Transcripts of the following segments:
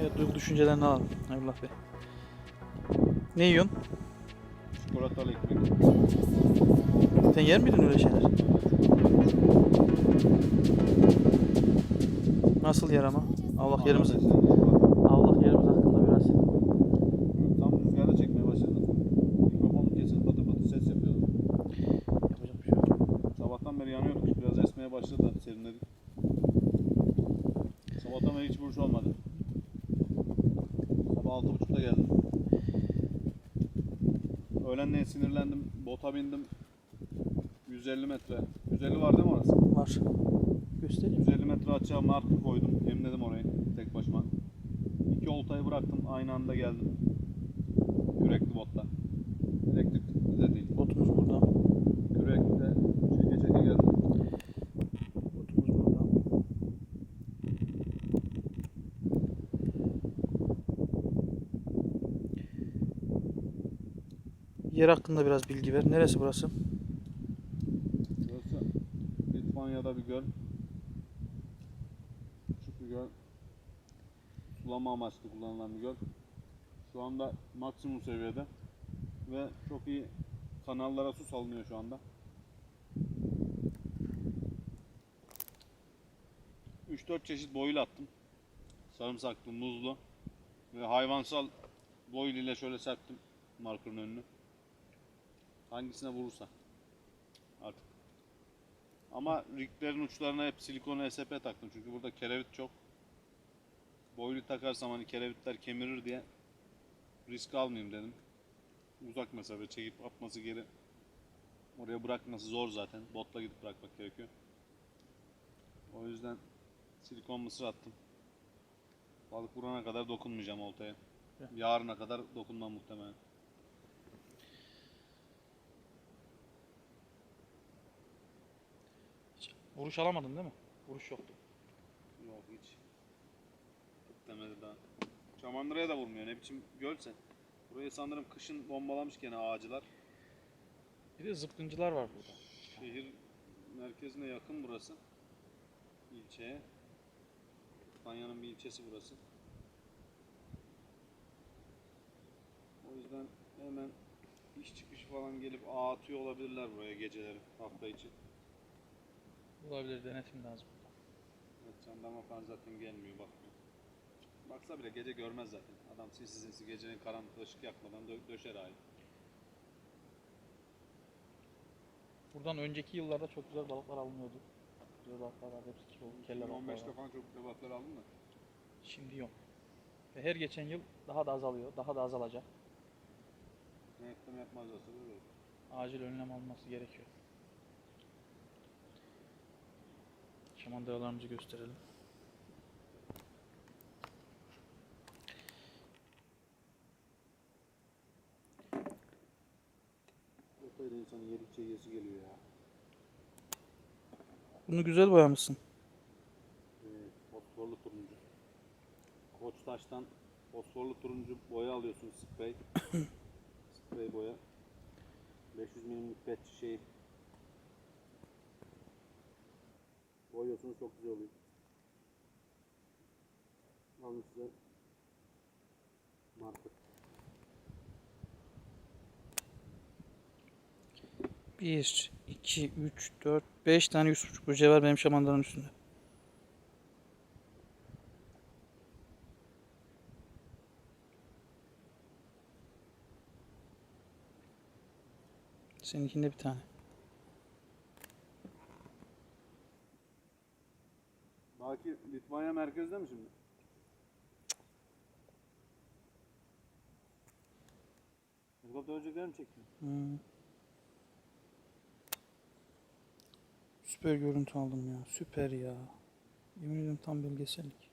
Evet, duygu düşüncelerini alalım Emrullah Bey. Ne yiyorsun? Çikolatalı ekmek. Sen yer miydin öyle şeyler? Nasıl yer ama? Allah yerimiz, Allah yerimiz hakkında biraz. Tam rüzgarda çekmeye başladı. Mikrofonu kesin patır patır ses yapıyordu. Yapacak bir şey yok. Sabahtan beri yanıyorduk. Biraz esmeye başladı. Serinledik. Sabahtan beri hiç vuruş olmadı. Sabah altı buçukta geldim. Öğlenleyin sinirlendim. Bota bindim. 150 metre. 150 var değil mi orası? Var. Göstereyim. 150 metre açığa marker koydum. Emledim orayı tek başıma. İki oltayı bıraktım. Aynı anda geldim. Kürekli botla. Elektrikli de değil. Botumuz burada. Kürekli de çeke çeke geldim. Botumuz burada. Yer hakkında biraz bilgi ver. Neresi burası? Burası Litvanya'da bir göl. Göl. Sulama amaçlı kullanılan bir göl. Şu anda maksimum seviyede. Ve çok iyi kanallara su salınıyor şu anda. 3-4 çeşit boyul attım. Sarımsaklı, muzlu ve hayvansal boyul ile şöyle serptim markerın önünü. Hangisine vurursa. Ama riglerin uçlarına hep silikon SP taktım çünkü burada kerevit çok. Boylu takarsam hani kerevitler kemirir diye risk almayayım dedim. Uzak mesafe çekip atması geri oraya bırakması zor zaten. Botla gidip bırakmak gerekiyor. O yüzden silikon mısır attım. Balık vurana kadar dokunmayacağım oltaya. Yarına kadar dokunmam muhtemelen. Vuruş alamadın değil mi? Vuruş yoktu. Yok hiç. Demedi daha. Çamandıra'ya da vurmuyor. Ne biçim gölse. Burayı sanırım kışın bombalamış gene ağacılar. Bir de zıpkıncılar var burada. Şehir merkezine yakın burası. İlçeye. Kanya'nın bir ilçesi burası. O yüzden hemen iş çıkışı falan gelip ağ atıyor olabilirler buraya geceleri hafta içi. Olabilir denetim lazım. Evet, jandarma falan zaten gelmiyor bakmıyor. Baksa bile gece görmez zaten. Adam sinsi sinsi gecenin karanlıkta ışık yakmadan dö- döşer aile. Buradan önceki yıllarda çok güzel balıklar alınıyordu. Güzel balıklar vardı. Hepsi kiloluk kelle balıklar 2015'te vardı. falan çok güzel balıklar aldın da. Şimdi yok. Ve her geçen yıl daha da azalıyor. Daha da azalacak. Denetleme yapmazlarsa böyle olur. Acil önlem alınması gerekiyor. Şamandıralarımızı gösterelim. Bunu güzel boyamışsın. Evet, fosforlu turuncu. Koçtaş'tan fosforlu turuncu boya alıyorsun sprey. sprey boya. 500 milimlik pet şişeyi boyuyorsunuz çok güzel oluyor. Alın size marka. 1, 2, 3, 4, 5 tane 100 buçuk var benim şamandıranın üstünde. Seninkinde bir tane. Baki Litvanya merkezde mi şimdi? Helikopter öncekleri mi çektin? Hmm. Süper görüntü aldım ya. Süper ya. Yemin ediyorum tam belgesellik.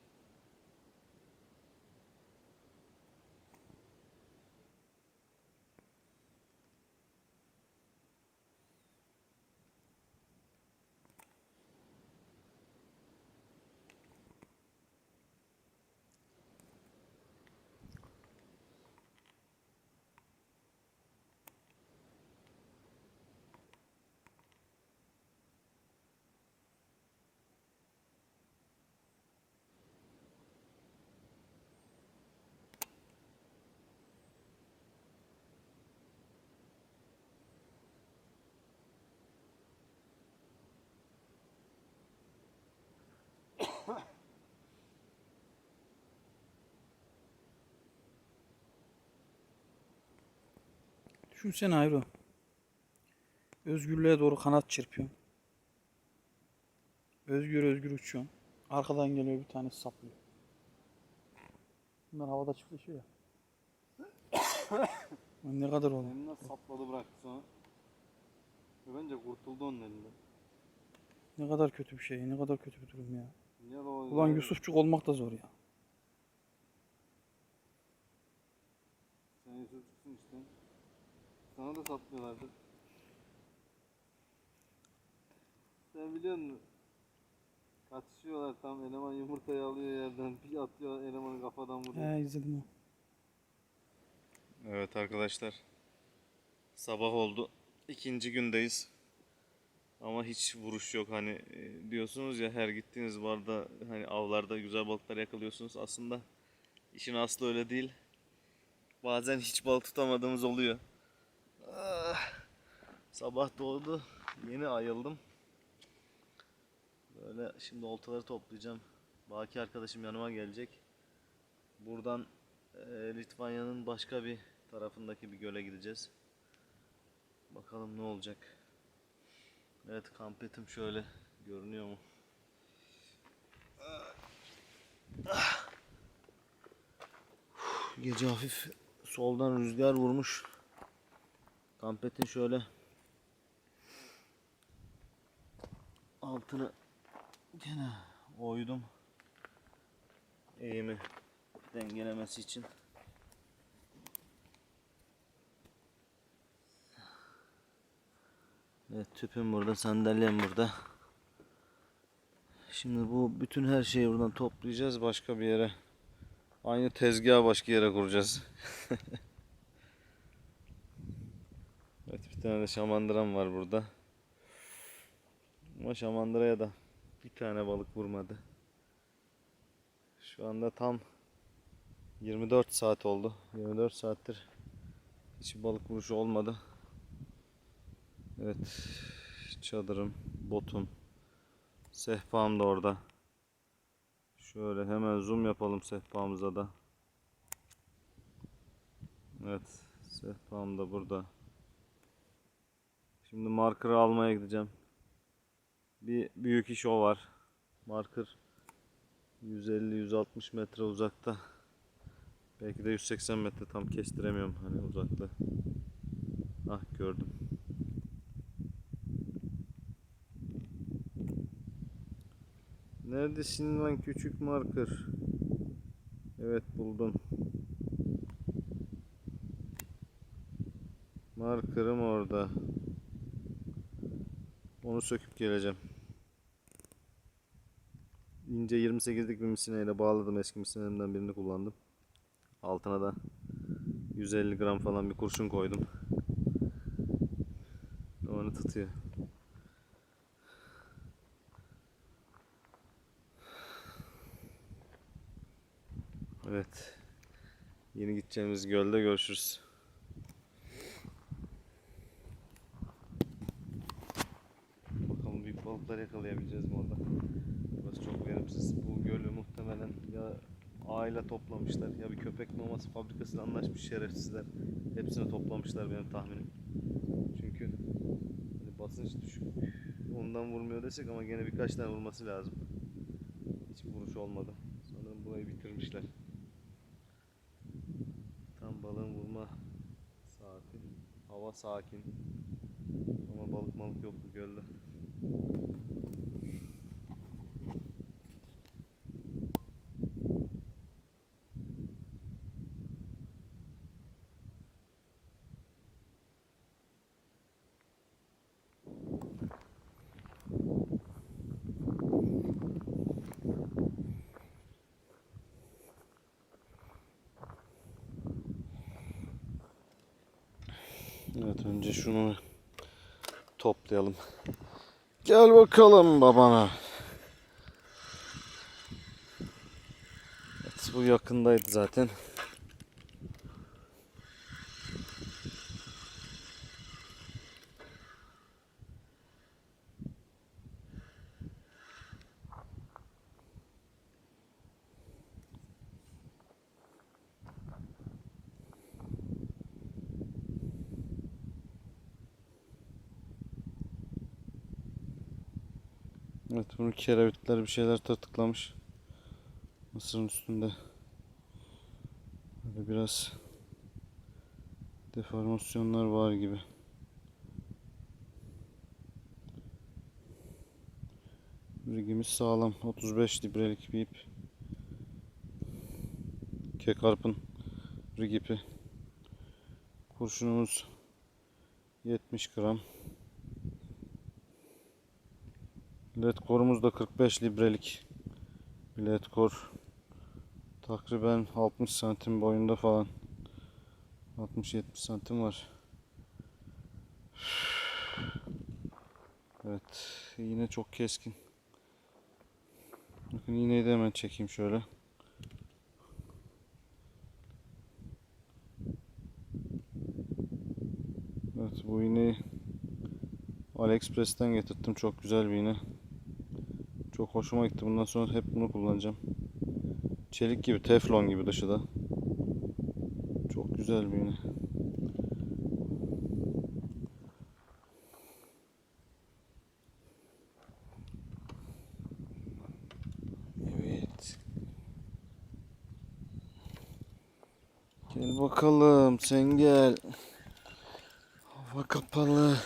Düşünsene Ayro. Özgürlüğe doğru kanat çırpıyorsun. Özgür özgür uçuyorsun. Arkadan geliyor bir tanesi saplıyor. Bunlar havada çiftleşiyor ya. Lan ne kadar oldu? Elinden sapladı bıraktı. Ve bence kurtuldu onun elinden. Ne kadar kötü bir şey, ne kadar kötü bir durum ya. Niye de o Ulan Yusufçuk olmak da zor ya. Sen işte. Sana da saplıyorlardı. Sen biliyor musun? Kaçışıyorlar tam eleman yumurtayı alıyor yerden bir atıyor elemanı kafadan vuruyor. He izledim o. Evet arkadaşlar. Sabah oldu. İkinci gündeyiz. Ama hiç vuruş yok. Hani e, diyorsunuz ya her gittiğiniz barda hani avlarda güzel balıklar yakalıyorsunuz. Aslında işin aslı öyle değil. Bazen hiç balık tutamadığımız oluyor. Ah, sabah doğdu. Yeni ayıldım. Böyle şimdi oltaları toplayacağım. Baki arkadaşım yanıma gelecek. Buradan e, Litvanya'nın başka bir tarafındaki bir göle gideceğiz. Bakalım ne olacak. Evet kampetim şöyle görünüyor mu? Gece hafif soldan rüzgar vurmuş. Kampetin şöyle altını gene oydum. Eğimi dengelemesi için. Evet tüpüm burada, sandalyem burada. Şimdi bu bütün her şeyi buradan toplayacağız başka bir yere. Aynı tezgahı başka yere kuracağız. evet bir tane de şamandıram var burada. Ama şamandıraya da bir tane balık vurmadı. Şu anda tam 24 saat oldu. 24 saattir hiç balık vuruşu olmadı. Evet. Çadırım, botum, sehpam da orada. Şöyle hemen zoom yapalım sehpamıza da. Evet. Sehpam da burada. Şimdi marker'ı almaya gideceğim. Bir büyük iş o var. Marker 150-160 metre uzakta. Belki de 180 metre tam kestiremiyorum hani uzakta. Ah gördüm. Neredesin lan küçük marker? Evet buldum. Markerım orada. Onu söküp geleceğim. İnce 28'lik bir misineyle bağladım. Eski misinelerimden birini kullandım. Altına da 150 gram falan bir kurşun koydum. Onu tutuyor. Evet. Yeni gideceğimiz gölde görüşürüz. Bakalım büyük balıklar yakalayabileceğiz mi orada? Burası çok verimsiz. Bu gölü muhtemelen ya aile toplamışlar ya bir köpek maması fabrikasıyla anlaşmış şerefsizler. Hepsini toplamışlar benim tahminim. Çünkü hani basınç düşük. Ondan vurmuyor desek ama gene birkaç tane vurması lazım. Hiç vuruş olmadı. Sanırım burayı bitirmişler. Tam balığın vurma saati. Hava sakin. Ama balık malık yok bu gölde. Evet önce şunu toplayalım. Gel bakalım babana. Evet, bu yakındaydı zaten. Evet bunu kerevitler bir şeyler tırtıklamış. Mısırın üstünde. Böyle biraz deformasyonlar var gibi. Rigimiz sağlam. 35 librelik bir ip. Kekarp'ın rig. Kurşunumuz 70 gram. LED korumuz da 45 librelik bir LED kor. Takriben 60 santim boyunda falan. 60-70 santim var. Evet. Yine çok keskin. Bakın iğneyi de hemen çekeyim şöyle. Evet bu iğneyi AliExpress'ten getirttim. Çok güzel bir iğne. Çok hoşuma gitti. Bundan sonra hep bunu kullanacağım. Çelik gibi, teflon gibi dışı da. Çok güzel bir iğne. Evet. Gel bakalım sen gel. Hava kapalı.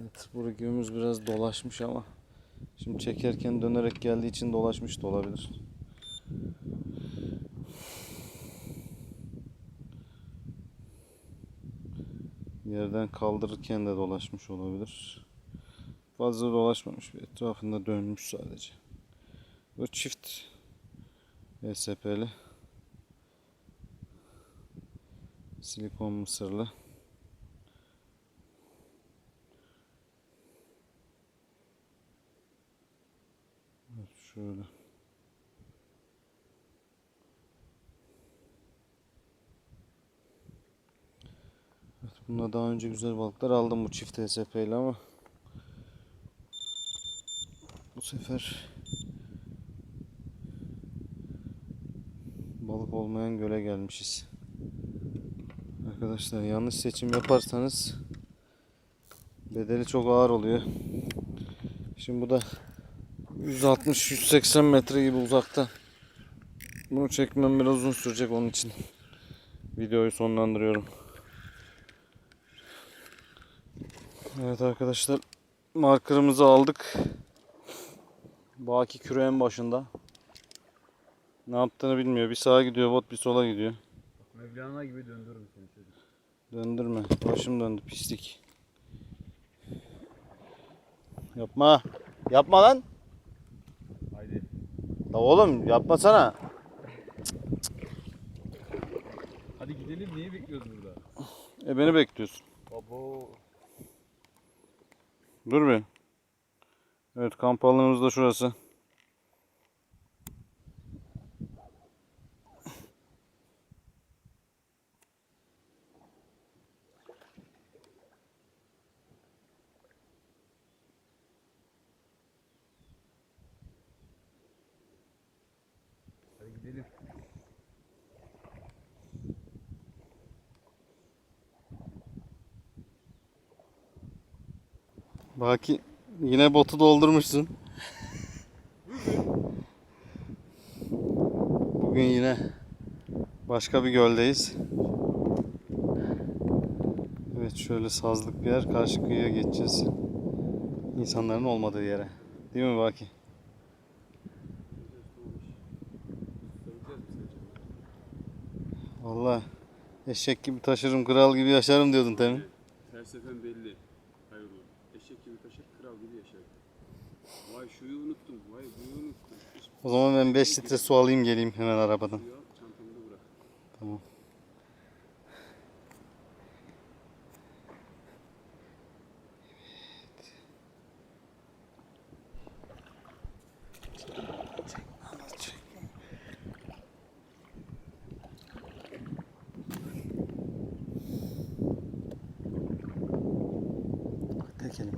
Evet, bu rügümüz biraz dolaşmış ama şimdi çekerken dönerek geldiği için dolaşmış da olabilir. Yerden kaldırırken de dolaşmış olabilir. Fazla dolaşmamış, bir etrafında dönmüş sadece. Bu çift ESP'li silikon mısırlı. Evet, şöyle. Evet, bununla daha önce güzel balıklar aldım bu çift ESP ile ama bu sefer balık olmayan göle gelmişiz. Arkadaşlar yanlış seçim yaparsanız bedeli çok ağır oluyor. Şimdi bu da 160-180 metre gibi uzakta. Bunu çekmem biraz uzun sürecek onun için. Videoyu sonlandırıyorum. Evet arkadaşlar markerımızı aldık. Baki küreğin başında. Ne yaptığını bilmiyor. Bir sağa gidiyor bot bir sola gidiyor. Mevlana gibi döndürürüm seni çocuk. Döndürme. Başım döndü pislik. Yapma. Yapma lan. Haydi. La oğlum yapmasana. Hadi gidelim neyi bekliyoruz burada? E beni bekliyorsun. Babo. Dur bir. Evet kamp alanımız da şurası. Baki yine botu doldurmuşsun. Bugün yine başka bir göldeyiz. Evet şöyle sazlık bir yer. Karşı kıyıya geçeceğiz. İnsanların olmadığı yere. Değil mi Baki? Vallahi eşek gibi taşırım, kral gibi yaşarım diyordun temin. Zaman ben 5 litre su alayım geleyim hemen arabadan. Tamam.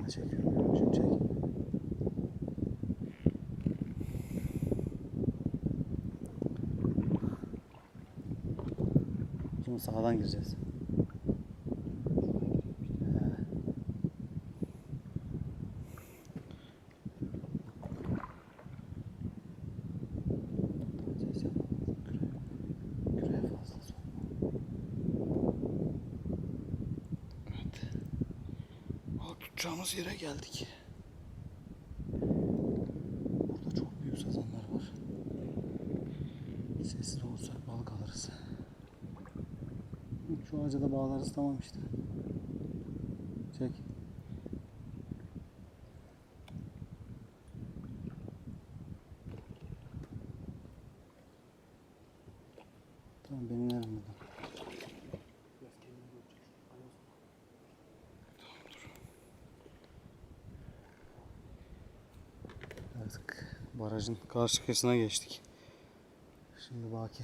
çekiyorum. Şimdi çek. Şimdi sağdan gireceğiz. He. Ses yapalım. Küre, küreye fazla sokma. Evet. Balık tutacağımız yere geldik. Burada çok büyük sazanlar var. Sessiz olursak balık alırız. Hı, Şu ağaca da bağlarız tamam işte. Çek. Tamam beni verin buradan. Artık barajın karşı kıyısına geçtik. Şimdi Baki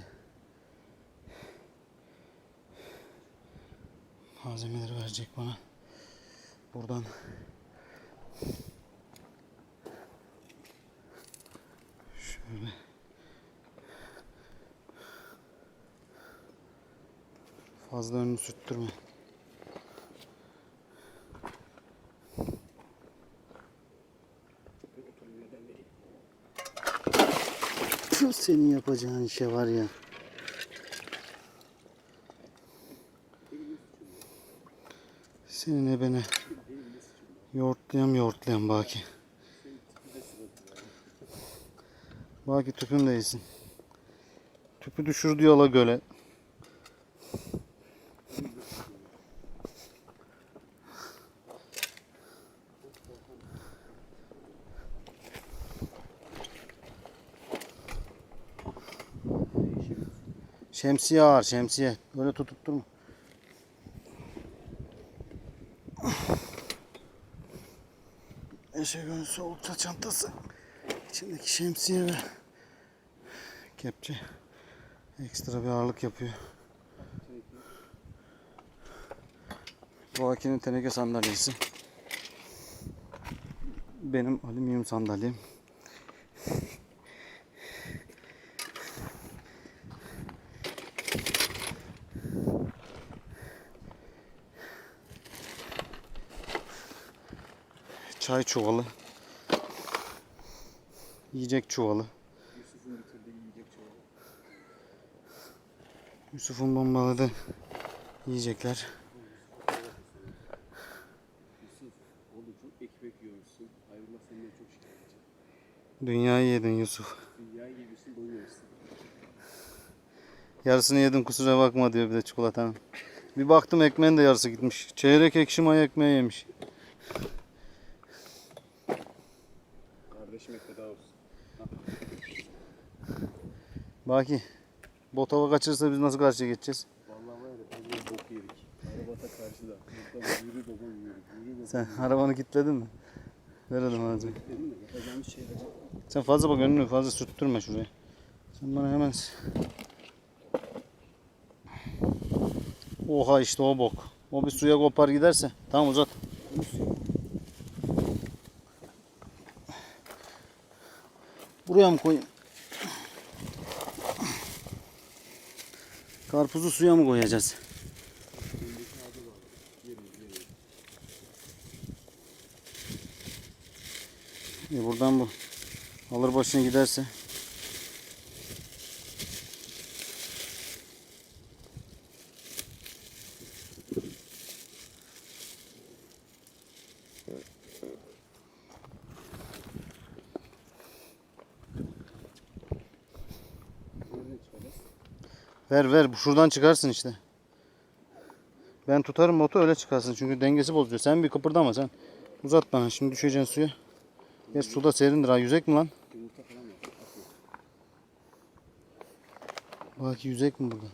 malzemeleri verecek bana. Buradan şöyle fazla önünü sürttürme. Senin yapacağın işe var ya. Senin ebene yoğurtlayan yoğurtlayan Baki. Baki tüpün değilsin. Tüpü düşürdü yola göle. Şemsiye ağır şemsiye. Böyle tutup durma. Eşeğin soğukta çantası. İçindeki şemsiye ve kepçe ekstra bir ağırlık yapıyor. Bu Aki'nin teneke sandalyesi. Benim alüminyum sandalyem. Çay çuvalı. Yiyecek çuvalı. Yusuf'un bitirdiği yiyecek çoğu. Yusuf'un bombaladı yiyecekler. Dünyayı yedin Yusuf. Dünya gibisin doyuyorsun. Yarısını yedim kusura bakma diyor bir de çikolatanın. Bir baktım ekmeğin de yarısı gitmiş. Çeyrek ekşi maya ekmeği yemiş. Kardeşim feda olsun. Baki botava kaçırırsa biz nasıl karşıya geçeceğiz? Vallahi var ya biz bir bok yedik. Arabata karşıda. Burada yürü baba yürü. Yürü baba. Sen arabanı kilitledin mi? Verelim ağzını. Şeyler. Sen fazla bak önünü fazla sürttürme şuraya. Sen bana hemen... Oha işte o bok. O bir suya kopar giderse. Tamam uzat. Buraya mı koyayım? Karpuzu suya mı koyacağız? E buradan bu. Alır başına giderse. Ver ver şuradan çıkarsın işte. Ben tutarım botu öyle çıkarsın çünkü dengesi bozuyor. Sen bir kıpırdama sen. Uzat bana şimdi düşeceksin suya. Ya suda serindir ha yüzek mi lan? Bak yüzek mi burada?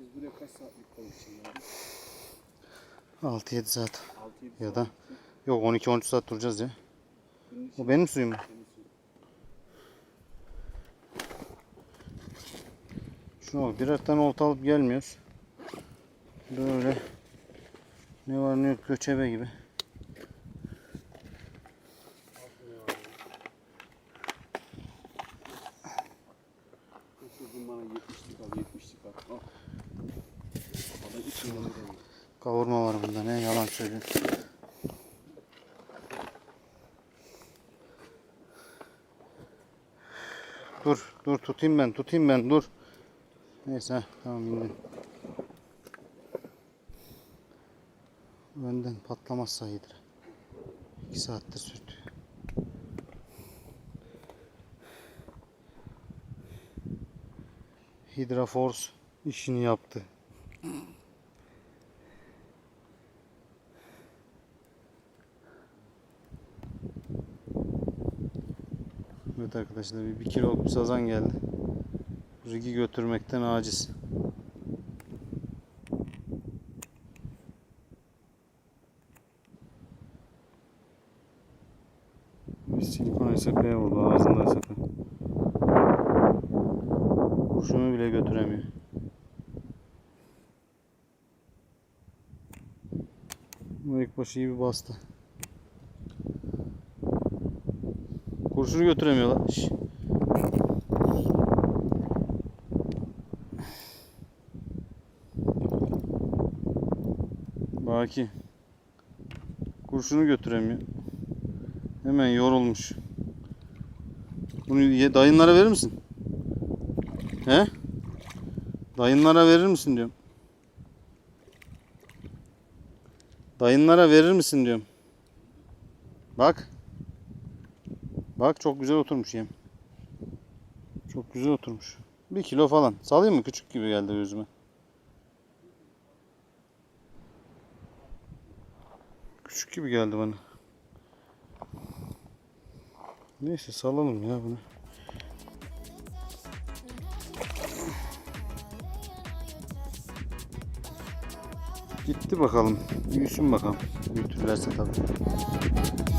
Biz buraya kaç saatlik geldik? 6-7 saat. Ya da yok 12-13 saat duracağız ya. Bu benim suyum. Şuna bak birer tane olta alıp gelmiyoruz. Böyle ne var ne yok göçebe gibi. Dur dur tutayım ben tutayım ben dur. Neyse tamam indim. Önden patlamazsa iyidir. 2 saattir sürdü. Hydra Force işini yaptı. Evet arkadaşlar bir, bir kiloluk bir sazan geldi. Rigi götürmekten aciz. Silikon esakaya vurdu ağzında sakın. Kurşunu bile götüremiyor. İlk başı iyi bir bastı. Kurşunu götüremiyorlar. Şş. Baki. Kurşunu götüremiyor. Hemen yorulmuş. Bunu dayınlara verir misin? He? Dayınlara verir misin diyorum. Dayınlara verir misin diyorum. Bak. Bak çok güzel oturmuş yem. Çok güzel oturmuş. Bir kilo falan. Salayım mı? Küçük gibi geldi gözüme. Küçük gibi geldi bana. Neyse salalım ya bunu. Gitti bakalım. Büyüsün bakalım. Büyütürlerse tabii.